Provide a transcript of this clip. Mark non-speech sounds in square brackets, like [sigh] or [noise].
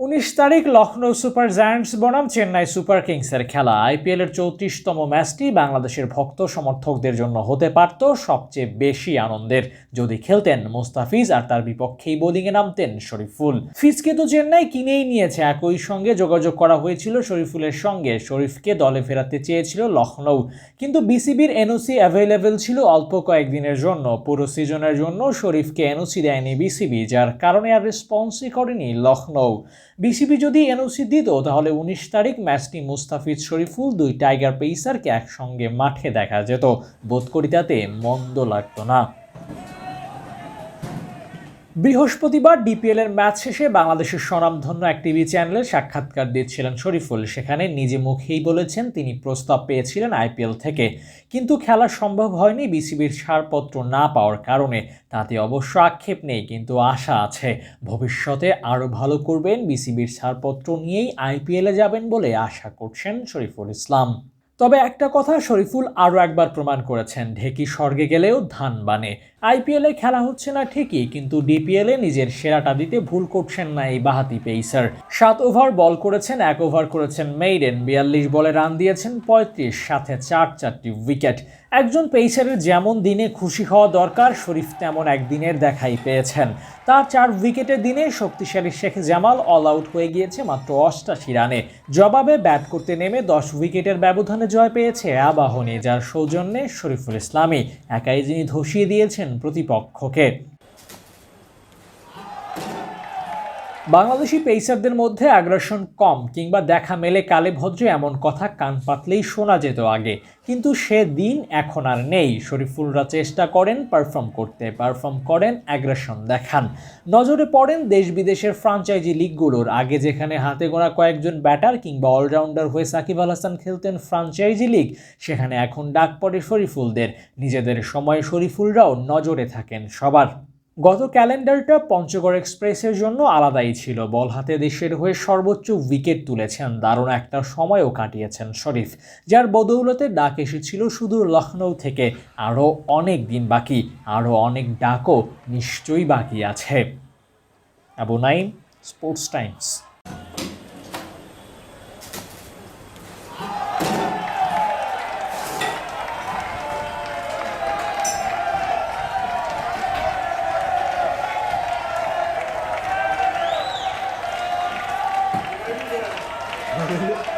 উনিশ তারিখ Lucknow super giants বনাম চেন্নাই সুপার কিংসের খেলা। আইপিএল এর চৌত্রিশতম ম্যাচটি বাংলাদেশের ভক্ত সমর্থকদের জন্য হতে পারত সবচেয়ে বেশি আনন্দের। যদি খেলতেন মুস্তাফিজ আর তার বিপক্ষেই বোলিংয়ে নামতেন শরীফুল। ফিজকে তো চেন্নাই কিনেই নিয়েছে, একই সঙ্গে যোগাযোগ করা হয়েছিল শরীফুলের সঙ্গে। শরীফকে দলে ফেরাতে চেয়েছিল লখনৌ কিন্তু বিসিবির এনওসি অ্যাভেলেবেল ছিল অল্প কয়েকদিনের জন্য। পুরো সিজনের জন্য শরীফকে এনওসি দেয়নি বিসিবি, যার কারণে আর রেসপন্সই করেনি লখনৌ বিসিবি যদি এনওসি দিত, তাহলে উনিশ তারিখ ম্যাচটি মুস্তাফিজ শরীফুল দুই টাইগার পেইসারকে একসঙ্গে মাঠে দেখা যেত। বোধ করি তাতে মন্দ লাগতো না। বৃহস্পতিবার ডিপিএল এর ম্যাচ শেষে বাংলাদেশের স্বনামধন্য এক টিভি চ্যানেলে সাক্ষাৎকার দিয়েছিলেন শরীফুল। সেখানে নিজে মুখেই বলেছেন, তিনি প্রস্তাব পেয়েছিলেন আইপিএল থেকে। কিন্তু খেলা সম্ভব হয়নি বিসিবির ছাড়পত্র না পাওয়ার কারণে। তাতে অবশ্য আক্ষেপ নেই, কিন্তু আশা আছে। ভবিষ্যতে আরও ভালো করবেন, বিসিবির ছাড়পত্র নিয়েই আইপিএলে যাবেন বলে আশা করছেন শরীফুল ইসলাম। তবে একটা কথা শরীফুল আরও একবার প্রমাণ করেছেন, ঢেকি স্বর্গে গেলেও ধান বানে। আইপিএলে খেলা হচ্ছে না ঠিকই, কিন্তু ডিপিএলে নিজের সেরাটা দিতে ভুল করছেন না এই বাহাতি পেইসার। সাত ওভার বল করেছেন, এক ওভার করেছেন মেইডেন। বিয়াল্লিশ বলে রান দিয়েছেন পঁয়ত্রিশ, সাথে চার চারটি উইকেট। একজন পেইসারের যেমন দিনে খুশি হওয়া দরকার, শরীফ তেমন একদিনের দেখাই পেয়েছেন। তার চার উইকেটের দিনে শক্তিশালী শেখ জামাল অল আউট হয়ে গিয়েছে মাত্র অষ্টাশি রানে। জবাবে ব্যাট করতে নেমে দশ উইকেটের ব্যবধানে জয় পেয়েছে আবাহনী, যার সৌজন্যে শরীফুল ইসলামী। একাই যিনি ধসিয়ে দিয়েছেন প্রতিপক্ষকে। বাংলাদেশি পেসারদের মধ্যে আগ্রাসন কম কিংবা দেখা মেলে কালে ভদ্রে এমন কথা কান পাতলেই শোনা যেত আগে। কিন্তু সে দিন এখন আর নেই। শরীফুলরা চেষ্টা করেন পারফর্ম করতে। পারফর্ম করেন অ্যাগ্রেশন দেখান। নজরে পড়েন দেশ বিদেশের ফ্রাঞ্চাইজি লিগগুলোর আগে যেখানে হাতে গোনা কয়েকজন ব্যাটার কিংবা অলরাউন্ডার হয়ে সাকিব আল হাসান খেলতেন ফ্রাঞ্চাইজি লিগ সেখানে এখন ডাক পড়ে শরীফুলদের। নিজেদের সময় শরীফুলরাও নজরে থাকেন সবার। গত ক্যালেন্ডারটা পঞ্চগড় এক্সপ্রেসের জন্য আলাদাই ছিল। বল হাতে দেশের হয়ে সর্বোচ্চ উইকেট তুলেছেন। দারুণ একটা সময়ও কাটিয়েছেন শরীফ, যার বদৌলতে ডাক এসেছিল সুদূর লখনৌ থেকে। আরও অনেক দিন বাকি, আরও অনেক ডাকও নিশ্চয়ই বাকি আছে। Abu sports Times. Yeah. [laughs]